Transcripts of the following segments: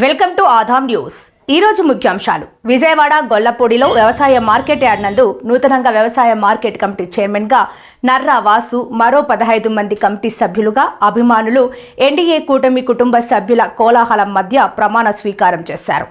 Welcome to Aadhan news. ఈరోజు ముఖ్యాంశాలు. విజయవాడ గొల్లపూడిలో వ్యవసాయ మార్కెట్ యార్డ్ నందు నూతనంగా వ్యవసాయ మార్కెట్ కమిటీ చైర్మన్గా నర్రా వాసు మరో పదహైదు మంది కమిటీ సభ్యులుగా అభిమానులు ఎన్డీఏ కూటమి కుటుంబ సభ్యుల కోలాహలం మధ్య ప్రమాణ స్వీకారం చేశారు.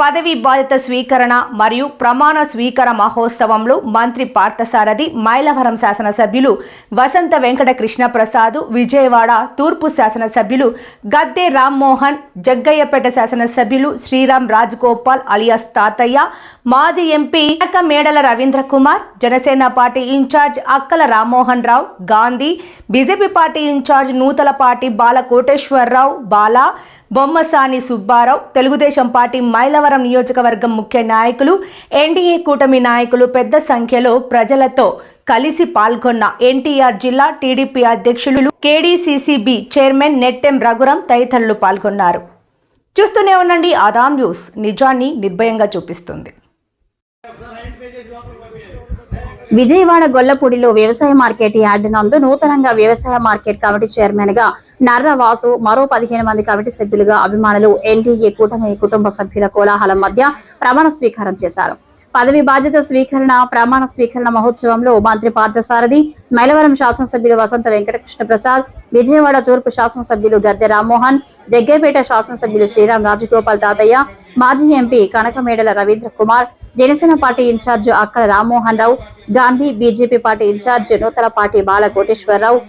పదవి బాధ్యత స్వీకరణ మరియు ప్రమాణ స్వీకార మహోత్సవంలో మంత్రి పార్థసారథి మైలవరం శాసనసభ్యులు వసంత వెంకట కృష్ణ ప్రసాద్ విజయవాడ తూర్పు శాసనసభ్యులు గద్దె రామ్మోహన్ జగ్గయ్యపేట శాసనసభ్యులు శ్రీరామ్ రాజగోపాల్ అలియాస్ తాతయ్య మాజీ MP Kanaka Medala Ravindra Kumar Janasena party in-charge Akkala Rammohan Rao Gandhi BJP party in-charge Nuthalapati Bala Koteswararao Bala Bommasani Subbarao Telugudesam party Mylavaram నియోజకవర్గం ముఖ్య నాయకులు ఎన్డీఏ కూటమి నాయకులు పెద్ద సంఖ్యలో ప్రజలతో కలిసి పాల్గొన్న ఎన్టీఆర్ జిల్లా టీడీపీ అధ్యక్షులు కేడీసీసీబీ చైర్మన్ నెట్టెం రఘురాం తదితరులు పాల్గొన్నారు. చూస్తూనే ఉండండి ఆదాం న్యూస్. నిజాన్ని నిర్భయంగా చూపిస్తుంది. విజయవాడ గొల్లపూడిలో వ్యవసాయ మార్కెట్ యార్డ్ నందు నూతనంగా వ్యవసాయ మార్కెట్ కమిటీ చైర్మన్గా నర్ర వాసు మరో పదిహేను మంది కమిటీ సభ్యులుగా అభిమానులు ఎన్డీఏ కూటమి కుటుంబ సభ్యుల కోలాహలం మధ్య ప్రమాణ స్వీకారం చేశారు. పదవి బాధ్యత స్వీకరణ ప్రమాణ స్వీకరణ మహోత్సవంలో మంత్రి పార్థసారథి మైలవరం శాసనసభ్యులు వసంత వెంకటకృష్ణ ప్రసాద్ విజయవాడ తూర్పు శాసనసభ్యులు గద్దె రామ్మోహన్ జగ్గేపేట శాసనసభ్యులు శ్రీరామ్ రాజగోపాల్ తాతయ్య మాజీ MP Kanakamedala Ravindra Kumar Janasena party in-charge Akkala Rammohan Rao Gandhi BJP party in-charge Nuthalapati Bala Koteswararao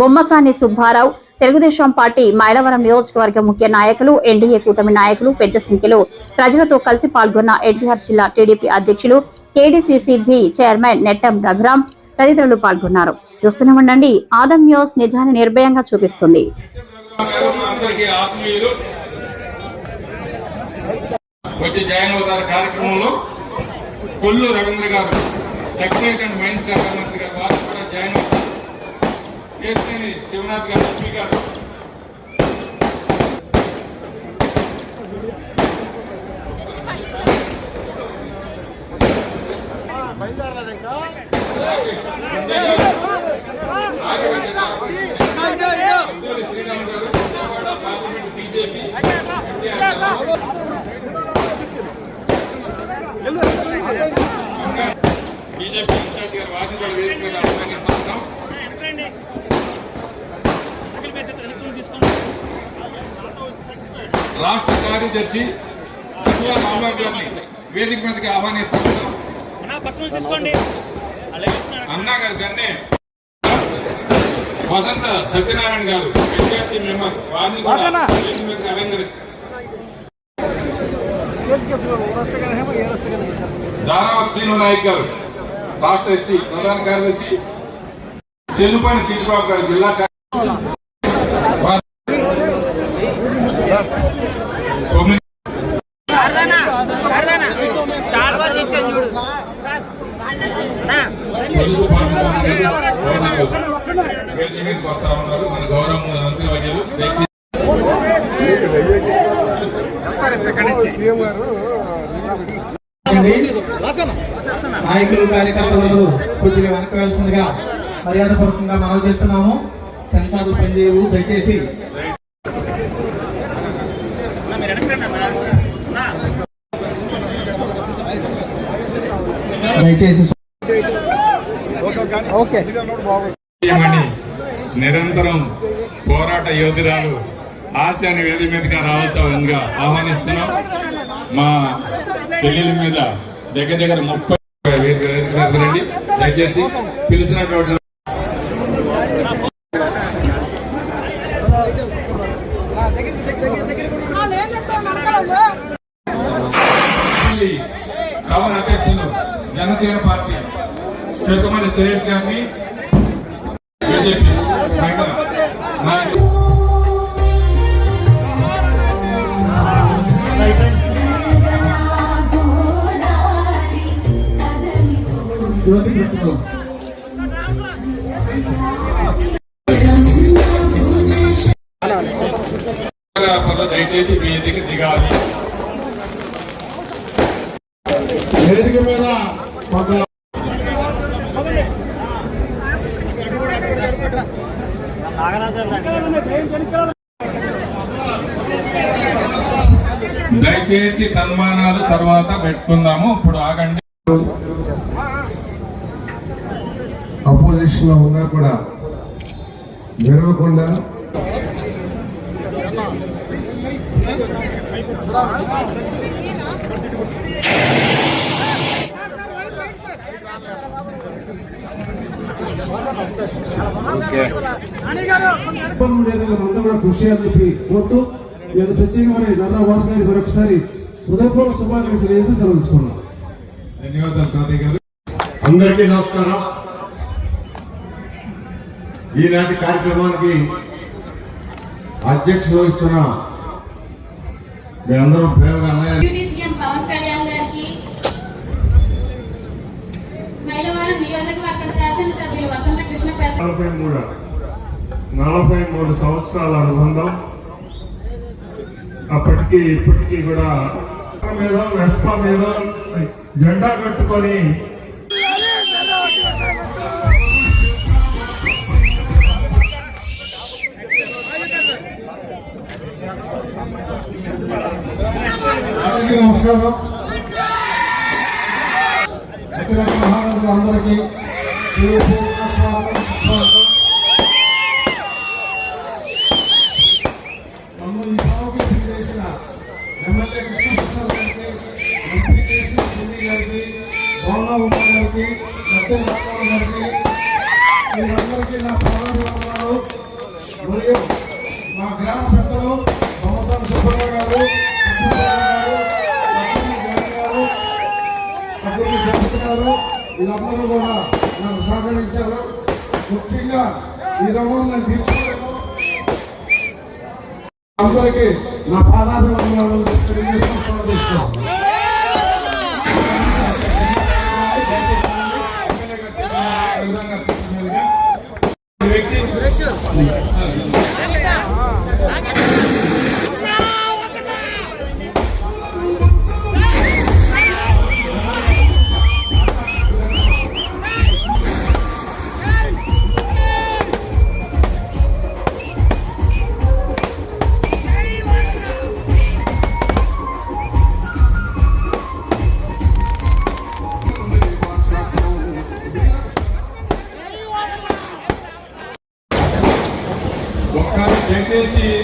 Bommasani Subbarao Telugudesam party Mylavaram నియోజకవర్గ ముఖ్య నాయకులు ఎన్డీఏ కూటమి నాయకులు పెద్ద సంఖ్యలో. ప్రజలతో కలిసి పాల్గొన్న ఎన్టీఆర్ జిల్లా టీడీపీ అధ్యక్షులు కేడీసీసీబీ చైర్మన్ నెట్టం రఘురాం తదితరులు పాల్గొన్నారు. చూస్తూనే ఉండండి ఆదం న్యూస్ నిజాన్ని నిర్భయంగా చూపిస్తుంది గారు మా అందరికీ ఆత్మీయులు వచ్చి జాయిన్ అవుతారు కార్యక్రమంలో కొల్లు రవీంద్ర గారు ఎక్సైజ్ అండ్ మైండ్ శాఖ మంత్రి గారు వారు కూడా జాయిన్ అవుతారు. కేసినేని శివనాథ్ గారు ఎస్పీ గారు. శ్రీరామ్ గారు Vijayawada parliament BJP. BJP in-charge గారు వారిని కూడా వేదిక మీద రాష్ట్ర కార్యదర్శి గారిని వేదిక మీదకి ఆహ్వానిస్తా ఉన్నాం. తీసుకోండి అన్నా గారు గన్నే. వసంత సత్యనారాయణ గారు పంచాయతీ మెంబర్. వారిని కూడా వేదిక మీదకి అలంకరిస్తారు దారావత్ శ్రీను నాయక్ గారు రాష్ట్ర ఎస్సీ ప్రధాన కార్యదర్శి చెల్లుపైన చిట్టుబాబు గారు జిల్లా కార్యదర్శి. వస్తా ఉన్నారు. మన గౌరవ మంత్రి వర్యులు దయచేసి నాయకులు కార్యకర్తలు కొద్దిగా వెనక వెళ్తుందిగా మర్యాదపూర్వకంగా మనవి చేస్తున్నాము. సెన్సార్లు పనిచేయవు దయచేసి. దయచేసి నిరంతరం పోరాట యోధురాలు ఆశాని వేది మీదగా రావాల్సిందిగా ఆహ్వానిస్తున్నాం. మా చెల్లెల మీద దగ్గర దగ్గర ముప్పై రండి దయచేసి పిలిచినటువంటి టౌన్ అధ్యక్షులు జనసేన పార్టీ చెరుకుమల్లి సురేష్ గారిని బీజేపీ జ్యోతి గుర్తుకు ఫోటోగ్రాఫర్లు దయచేసి వేదిక దిగాలి వేదిక మీద దయచేసి సన్మానాలు తర్వాత పెట్టుకుందాము. ఇప్పుడు ఆగండి. అపోజిషన్లో ఉన్నా కూడా విరవకుండా మనంతా కూడా కృషి చేయాలని చెప్పి కోరుతూ మీ ప్రత్యేకమైన నర్రా వాస్ గారి మరొకసారి హృదయపూర్వక శుభాకాంక్షలు సెలవు తీసుకున్నాం ధన్యవాదాలు అందరికీ నమస్కారం. ఈనాటి కార్యక్రమానికి అధ్యక్షత వహిస్తున్న మీరందరూ ప్రేమగా పవన్ కళ్యాణ్ గారికి మైలవరం నియోజకవర్గ శాసనసభ్యులు వసంత కృష్ణ ప్రసాద్ నలభై మూడు నలభై మూడు సంవత్సరాల అనుబంధం. అప్పటికి ఇప్పటికీ కూడా మీద వెస్పా మీద జెండా కట్టుకొని ఎమ్మెల్యే కృష్ణప్రసాద్ గారికి ఎంపీ కేసీ చిన్ని గారికి బోన్నా గారికి సత్య రామారావు గారికి మీరందరికీ నా ప్రారంభాలు మరియు మా గ్రామ పెద్దలు బొమ్మసాని సుబ్బారావు గారు గారు గారు గారు వీళ్ళందరూ కూడా నాకు సహకరించారు. ముఖ్యంగా ఈ రుణం నేను తీర్చుకోలేము అందరికీ నా పాదాభివందనాలు తెలియజేస్తూ gente.